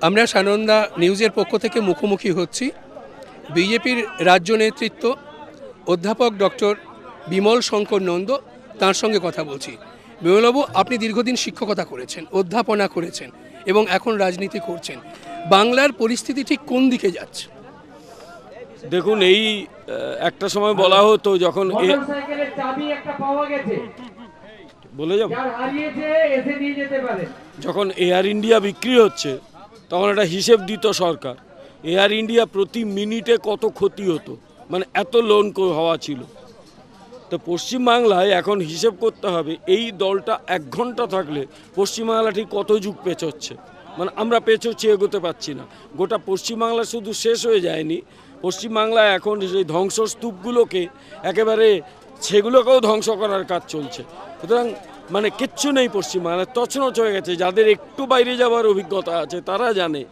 আমরা সানন্দা নিউজের পক্ষ থেকে মুখোমুখি হচ্ছি। বিজেপির রাজ্য নেতৃত্ব অধ্যাপক ডক্টর বিমল শঙ্কর নন্দ তার সঙ্গে কথা বলছি। বিমলবাবু আপনি দীর্ঘদিন শিক্ষকতা করেছেন অধ্যাপনা করেছেন এবং এখন রাজনীতি করছেন। বাংলার পরিস্থিতি ঠিক কোন দিকে যাচ্ছে? দেখুন এই একটা সময় বলা হতো যখন এ- মোটরসাইকেলের চাবি একটা পাওয়া গেছে। বলে যাব যখন এয়ার ইন্ডিয়া বিক্রি হচ্ছে তখন একটা হিসেব দিত সরকার। এয়ার ইন্ডিয়া প্রতি মিনিটে কত ক্ষতি হতো? মানে এত লোন হওয়া ছিল। তো পশ্চিমবাংলায় এখন হিসেব করতে হবে, এই দলটা এক ঘণ্টা থাকলে পশ্চিমবাংলা ঠিক কত যুগ পেছোচ্ছে মানে আমরা পেছোচ্ছি এগোতে পারছি না। গোটা পশ্চিমবাংলা শুধু শেষ হয়ে যায়নি। পশ্চিমবাংলায় এখন সেই ধ্বংসস্তূপগুলোকে একেবারে সেগুলোকেও ধ্বংস করার কাজ চলছে। সুতরাং মানে কিচ্ছু নেই পশ্চিমবাংলায় তছনছ হয়ে গেছে। যাদের একটু বাইরে যাওয়ার অভিজ্ঞতা আছে, তারা জানে।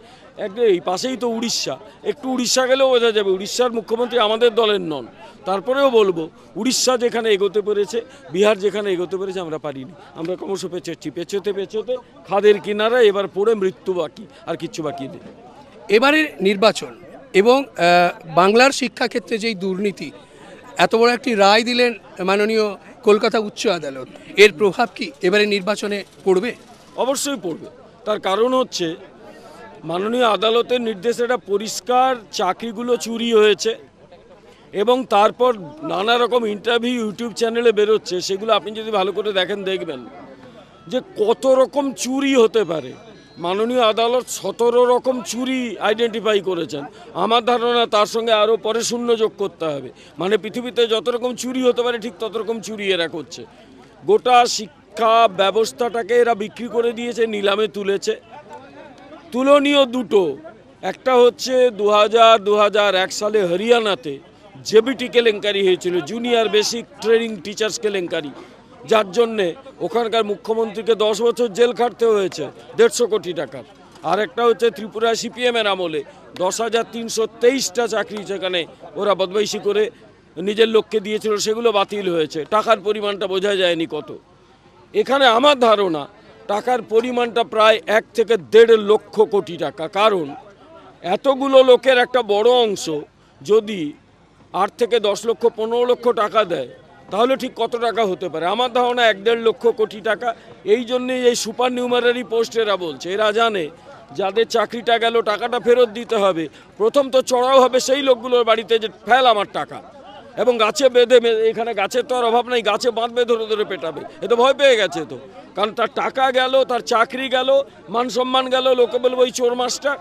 এই পাশেই তো উড়িষ্যা। একটু উড়িষ্যা গেলেও বোঝা যাবে, উড়িষ্যার মুখ্যমন্ত্রী আমাদের দলের নন। তারপরেও বলব, উড়িষ্যা যেখানে এগোতে পেরেছে, বিহার যেখানে এগোতে পেরেছে, আমরা পারিনি। আমরা ক্রমশ পেছোচ্ছি পেছোতে পেছোতে খাদের কিনারা এবার পড়ে মৃত্যু বাকি, আর কিচ্ছু বাকি নেই। এবারের নির্বাচন এবং বাংলার শিক্ষাক্ষেত্রে যেই দুর্নীতি, এত বড় একটি রায় দিলেন মাননীয় কলকাতা উচ্চ আদালত। এর প্রভাব কি এবারে নির্বাচনে পড়বে? অবশ্যই পড়বে। তার কারণ হচ্ছে, মাননীয় আদালতের নির্দেশে একটা পরিষ্কার চাকরিগুলো চুরি হয়েছে এবং তারপর নানা রকম ইন্টারভিউ ইউটিউব চ্যানেলে বেরোচ্ছে, সেগুলো আপনি যদি ভালো করে দেখেন, দেখবেন যে কত রকম চুরি হতে পারে। মাননীয় আদালত সতেরো রকম চুরি আইডেন্টিফাই করেছেন। আমার ধারণা তার সঙ্গে আরও পরে শূন্য যোগ করতে হবে। মানে পৃথিবীতে যত রকম চুরি হতে পারে, ঠিক তত রকম চুরি এরা করছে। গোটা শিক্ষা ব্যবস্থাটাকে এরা বিক্রি করে দিয়েছে, নিলামে তুলেছে। তুলনীয় দুটো। একটা হচ্ছে দু হাজার দু সালে হরিয়ানাতে জেবিটি কেলেঙ্কারি হয়েছিল জুনিয়র বেসিক ট্রেনিং টিচার্স কেলেঙ্কারি যার জন্যে ওখানকার মুখ্যমন্ত্রীকে দশ বছর জেল খাটতে হয়েছে, দেড়শো কোটি টাকার। আর একটা হচ্ছে ত্রিপুরা সিপিএমের আমলে দশ হাজার তিনশো তেইশটা চাকরি সেখানে ওরা বদমাইশি করে নিজের লোককে দিয়েছিল, সেগুলো বাতিল হয়েছে। টাকার পরিমাণটা বোঝা যায়নি কত। এখানে আমার ধারণা, টাকার পরিমাণটা প্রায় এক থেকে দেড় লক্ষ কোটি টাকা। কারণ এতগুলো লোকের একটা বড় অংশ যদি আট থেকে দশ লক্ষ, পনেরো লক্ষ টাকা দেয় তাহলে ঠিক কত টাকা হতে পারে? আমার ধারণা এক দেড় লক্ষ কোটি টাকা। এই জন্যেই এই সুপার নিউমারারি পোস্ট এরা বলছে। এরা জানে, যাদের চাকরিটা গেল, টাকাটা ফেরত দিতে হবে। প্রথম তো চড়াও হবে সেই লোকগুলোর বাড়িতে যে, ফেল আমার টাকা। এবং গাছে বেঁধে এখানে গাছের তো আর অভাব নেই, গাছে বাঁধবে, ধরে ধরে পেটাবে। এ তো ভয় পেয়ে গেছে তো। কারণ তার টাকা গেল, তার চাকরি গেল, মান সম্মান গেল, লোকে বলব ওই চোর মাস্টার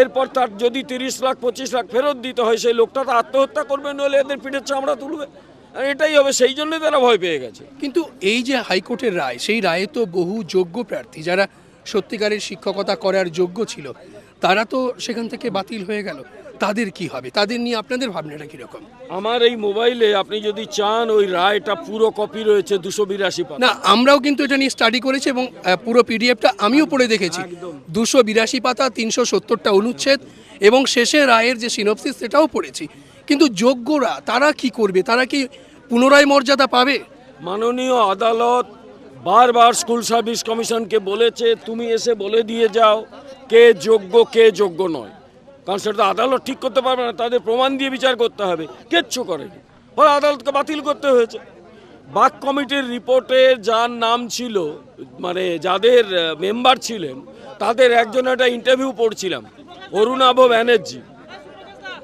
এরপর তার যদি তিরিশ লাখ, পঁচিশ লাখ ফেরত দিতে হয়, সেই লোকটা তো আত্মহত্যা করবে, নইলে এদের পিঠের চামড়া তুলবে। আর এটাই হবে সেই জন্যই তারা ভয় পেয়ে গেছে। কিন্তু এই যে হাইকোর্টের রায় সেই রায়ে তো বহু যোগ্য প্রার্থী যারা সত্যিকারের শিক্ষকতা করার যোগ্য ছিল তারা তো সেখান থেকে বাতিল হয়ে গেল। তাদের কি হবে? তাদের নিয়ে আপনাদের ভাবনাটা কীরকম? আমার এই মোবাইলে আপনি যদি চান ওই রায়টা পুরো কপি রয়েছে দুশো বিরাশি পাতা না আমরাও কিন্তু এটা নিয়ে স্টাডি করেছি এবং পুরো পিডিএফটা আমিও পড়ে দেখেছি। দুশো বিরাশি পাতা তিনশো সত্তরটা অনুচ্ছেদ এবং শেষে রায়ের যে সিনপসিস সেটাও পড়েছি। কিন্তু যোগ্যরা, তারা কি করবে? তারা কি পুনরায় মর্যাদা পাবে? মাননীয় আদালত বারবার স্কুল সার্ভিস কমিশনকে বলেছে, তুমি এসে বলে দিয়ে যাও কে যোগ্য কে যোগ্য নয়। কারণ সেটা তো আদালত ঠিক করতে পারবে না, তাদের প্রমাণ দিয়ে বিচার করতে হবে, কিচ্ছু করেনি। ফলে আদালতকে বাতিল করতে হয়েছে। বাক কমিটির রিপোর্টে যার নাম ছিল মানে যাদের মেম্বার ছিলেন, তাদের একজন একটা ইন্টারভিউ পড়ছিলাম, অরুণাভ ব্যানার্জি।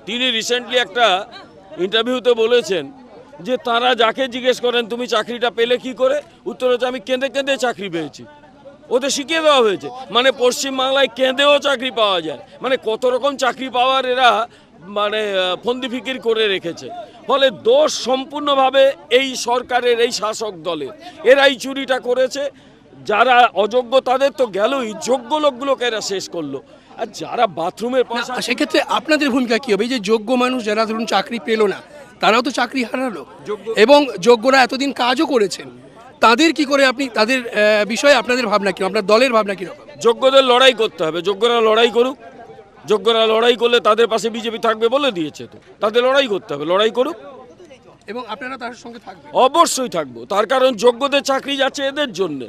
তিনি রিসেন্টলি একটা ইন্টারভিউতে বলেছেন যে তারা যাকে জিজ্ঞেস করেন, তুমি চাকরিটা পেলে কি করে? উত্তর হচ্ছে, আমি কেঁদে কেঁদে চাকরি পেয়েছি। ওদের শিখিয়ে দেওয়া হয়েছে। মানে পশ্চিমবাংলায় কেঁদেও চাকরি পাওয়া যায়। মানে কত রকম চাকরি পাওয়ার এরা মানে ফন্দি ফিকির করে রেখেছে। ফলে দোষ সম্পূর্ণভাবে এই সরকারের, এই শাসক দলের। এরাই চুরিটা করেছে। যারা অযোগ্য তাদের তো গেলই। যোগ্য লোকগুলোকে এরা শেষ করল। আর যারা বাথরুমের পাশে সেক্ষেত্রে আপনাদের ভূমিকা কি হবে? এই যে যোগ্য মানুষ যারা ধরুন চাকরি পেল না তারাও তো চাকরি হারালো। এবং যোগ্যরা এতদিন কাজও করেছেন তাদের কি করে আপনি তাদের বিষয়ে আপনাদের ভাবনা কি? আপনার দলের ভাবনা কীরকম যোগ্যদের লড়াই করতে হবে। যোগ্যরা লড়াই করুক। যোগ্যরা লড়াই করলে তাদের পাশে বিজেপি থাকবে বলে দিয়েছে তো। তাদের লড়াই করতে হবে। লড়াই করুক। এবং আপনারা তার সঙ্গে থাকবেন। অবশ্যই থাকব। তার কারণ যোগ্যদের চাকরি যাচ্ছে এদের জন্যে।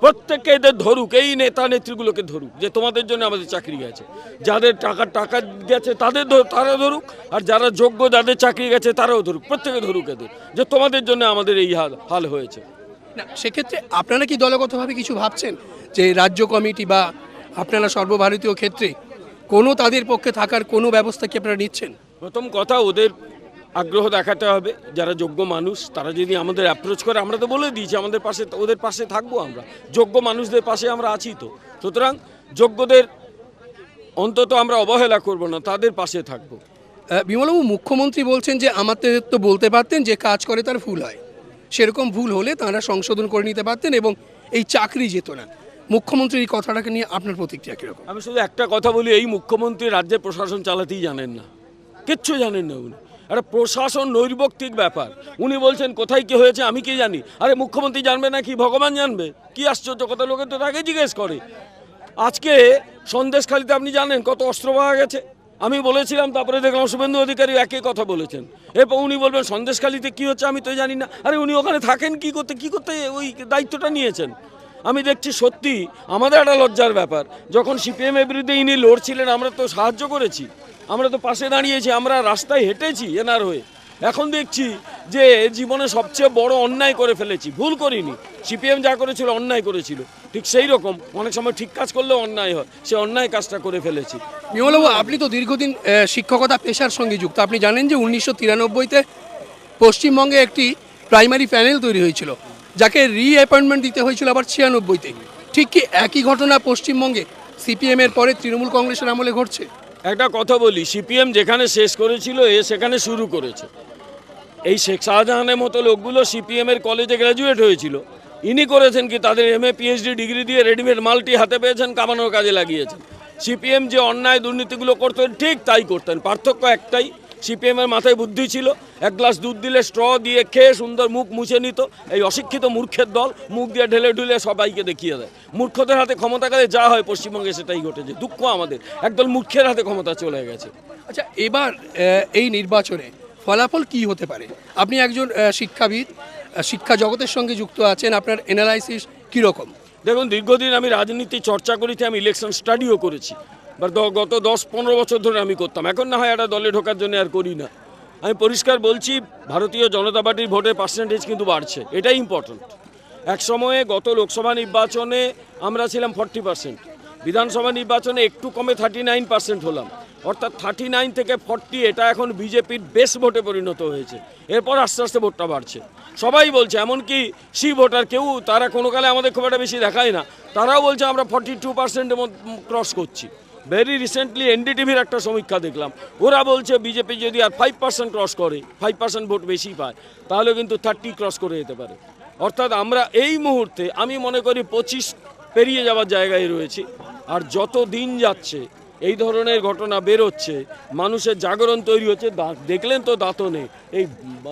প্রত্যেককে এদের ধরুক এই নেতা নেত্রীগুলোকে ধরুক যে তোমাদের জন্য আমাদের চাকরি গেছে যাদের টাকা টাকা গেছে তাদের তারা ধরুক আর যারা যোগ্য যাদের চাকরি গেছে তারাও ধরুক প্রত্যেকে ধরুক এদের যে তোমাদের জন্য আমাদের এই হাল হাল হয়েছে। না সেক্ষেত্রে আপনারা কি দলগতভাবে কিছু ভাবছেন? যে রাজ্য কমিটি বা আপনারা সর্বভারতীয় ক্ষেত্রে কোনো তাদের পক্ষে থাকার কোনো ব্যবস্থা কি আপনারা নিচ্ছেন? প্রথম কথা ওদের আগ্রহ দেখাতে হবে যারা যোগ্য মানুষ তারা যদি আমাদের অ্যাপ্রোচ করে আমরা তো বলে দিয়েছি আমাদের পাশে ওদের পাশে থাকব আমরা। যোগ্য মানুষদের পাশে আমরা আছি তো। সুতরাং যোগ্যদের অন্তত আমরা অবহেলা করব না তাদের পাশে থাকব। বিমলবাবু মুখ্যমন্ত্রী বলছেন যে আমাদের তো বলতে পারতেন যে কাজ করে তার ভুল হয়। সেরকম ভুল হলে তারা সংশোধন করে নিতে পারতেন এবং এই চাকরি যেত না। মুখ্যমন্ত্রীর এই কথাটাকে নিয়ে আপনার প্রতিক্রিয়া কীরকম? আমি শুধু একটা কথা বলি এই মুখ্যমন্ত্রী রাজ্যের প্রশাসন চালাতেই জানেন না। কিচ্ছু জানেন না উনি। একটা প্রশাসন নৈর্বক্তিক ব্যাপার। উনি বলছেন, কোথায় কি হয়েছে আমি কি জানি? আরে মুখ্যমন্ত্রী জানবে না কি ভগবান জানবে। কি আশ্চর্য কথা লোকে তো তাকে জিজ্ঞেস করে। আজকে সন্দেশখালিতে আপনি জানেন কত অস্ত্র পাওয়া গেছে? আমি বলেছিলাম, তারপরে দেখলাম শুভেন্দু অধিকারী একই কথা বলেছেন। এরপর উনি বলবেন, সন্দেশখালিতে কি হচ্ছে আমি তো জানি না। আরে উনি ওখানে থাকেন কি করতে? কি করতে ওই দায়িত্বটা নিয়েছেন? আমি দেখছি সত্যি, আমাদের একটা লজ্জার ব্যাপার। যখন সিপিএম এর বিরুদ্ধে ইনি লড়ছিলেন, আমরা তো সাহায্য করেছি। আমরা তো পাশে দাঁড়িয়েছি, আমরা রাস্তায় হেঁটেছি এনার হয়ে। এখন দেখছি যে জীবনে সবচেয়ে বড় অন্যায় করে ফেলেছি, ভুল করিনি। সিপিএম যা করেছিল অন্যায় করেছিল, ঠিক সেই রকম। অনেক সময় ঠিক কাজ করলেও অন্যায় হয়, সে অন্যায় কাজটা করে ফেলেছি। বিমলবাবু, আপনি তো দীর্ঘদিন শিক্ষকতা, পেশার সঙ্গে যুক্ত। আপনি জানেন যে উনিশশো তিরানব্বইতে পশ্চিমবঙ্গে একটি প্রাইমারি প্যানেল তৈরি হয়েছিল, যাকে রি অ্যাপয়েন্টমেন্ট দিতে হয়েছিল আবার ছিয়ানব্বইতে। ঠিক কি একই ঘটনা পশ্চিমবঙ্গে সিপিএমের পরে তৃণমূল কংগ্রেসের আমলে ঘটছে? একটা কথা বলি, সিপিএম যেখানে শেষ করেছিল, এ সেখানে শুরু করেছে। এই শেখ শাহজাহানের মতো লোকগুলো সিপিএমের কলেজে গ্র্যাজুয়েট হয়েছিল। ইনি করেছেন কি, তাদের এম এ পিএইচডি ডিগ্রি দিয়ে রেডিমেড মালটি হাতে পেয়েছেন, কামানোর কাজে লাগিয়েছেন। সিপিএম যে অন্যায় দুর্নীতিগুলো করতেন, ঠিক তাই করতেন। পার্থক্য একটাই সিপিএম এর মাথায় বুদ্ধি ছিল। এক গ্লাস দুধ দিলে স্ট্র দিয়ে খেয়ে সুন্দর মুখ মুছে নিত। এই অশিক্ষিত মূর্খের দল মুখ দিয়ে ঢেলে ঢুলে সবাইকে দেখিয়ে দেয়। মূর্খদের হাতে ক্ষমতা গেলে যা হয় পশ্চিমবঙ্গে সেটাই ঘটেছে দুঃখ আমাদের। একদল মূর্খের হাতে ক্ষমতা চলে গেছে। আচ্ছা এবার এই নির্বাচনে ফলাফল কি হতে পারে? আপনি একজন শিক্ষাবিদ শিক্ষা জগতের সঙ্গে যুক্ত আছেন। আপনার এনালাইসিস কীরকম? দেখুন দীর্ঘদিন আমি রাজনীতি চর্চা করেছি আমি ইলেকশন স্টাডিও করেছি। গত দশ পনেরো বছর ধরে আমি করতাম। এখন না হয় একটা দলে ঢোকার জন্য আর করি না। আমি পরিষ্কার বলছি, ভারতীয় জনতা পার্টির ভোটের পার্সেন্টেজ কিন্তু বাড়ছে। এটাই ইম্পর্ট্যান্ট এক সময়ে গত লোকসভা নির্বাচনে আমরা ছিলাম ফর্টি পার্সেন্ট বিধানসভা নির্বাচনে একটু কমে থার্টি নাইন পার্সেন্ট হলাম। অর্থাৎ থার্টি নাইন থেকে ফর্টি এটা এখন বিজেপির বেশ ভোটে পরিণত হয়েছে। এরপর আস্তে আস্তে ভোটটা বাড়ছে। সবাই বলছে, এমনকি সি ভোটার কেউ, তারা কোনো কালে আমাদের খুব একটা বেশি দেখায় না। তারাও বলছে, আমরা ফর্টি টু পার্সেন্টের ক্রস করছি। ভেরি রিসেন্টলি এনডিটিভির একটা সমীক্ষা দেখলাম। ওরা বলছে বিজেপি যদি আর ফাইভ পার্সেন্ট ক্রস করে ফাইভ পার্সেন্ট ভোট বেশি পায়, তাহলে কিন্তু থার্টি ক্রস করে যেতে পারে। অর্থাৎ আমরা এই মুহূর্তে আমি মনে করি পঁচিশ পেরিয়ে যাওয়ার জায়গায় রয়েছি। আর যত দিন যাচ্ছে, এই ধরনের ঘটনা বেরোচ্ছে, মানুষের জাগরণ তৈরি হচ্ছে দেখলেন তো দাঁতনে, এই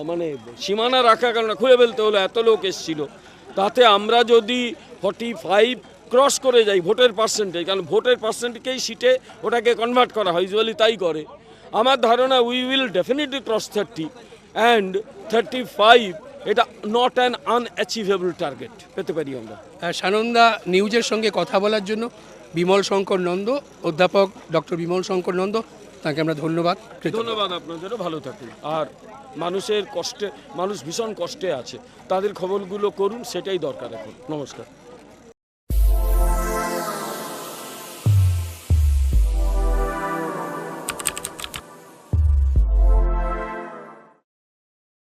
মানে সীমানা রাখা কারণে খুলে ফেলতে হলো এত লোক এসছিল। তাতে আমরা যদি ফর্টি ফাইভ ক্রস করে যাই ভোটের পার্সেন্টেজ কারণ ভোটের পার্সেন্টকেই সিটে ওটাকে কনভার্ট করা হয় ইউজুয়ালি তাই করে। আমার ধারণা we will definitely cross thirty and thirty five এটা নট অ্যান আনঅ্যাচিভেবল টার্গেট পেতে পারি আমরা। আহ, সানন্দা নিউজের সঙ্গে কথা বলার জন্য বিমল শঙ্কর নন্দ অধ্যাপক ডক্টর বিমল শঙ্কর নন্দ তাকে আমরা ধন্যবাদ ধন্যবাদ আপনাদেরও ভালো থাকুন। আর মানুষের কষ্টে মানুষ ভীষণ কষ্টে আছে তাদের খবরগুলো করুন সেটাই দরকার এখন। নমস্কার।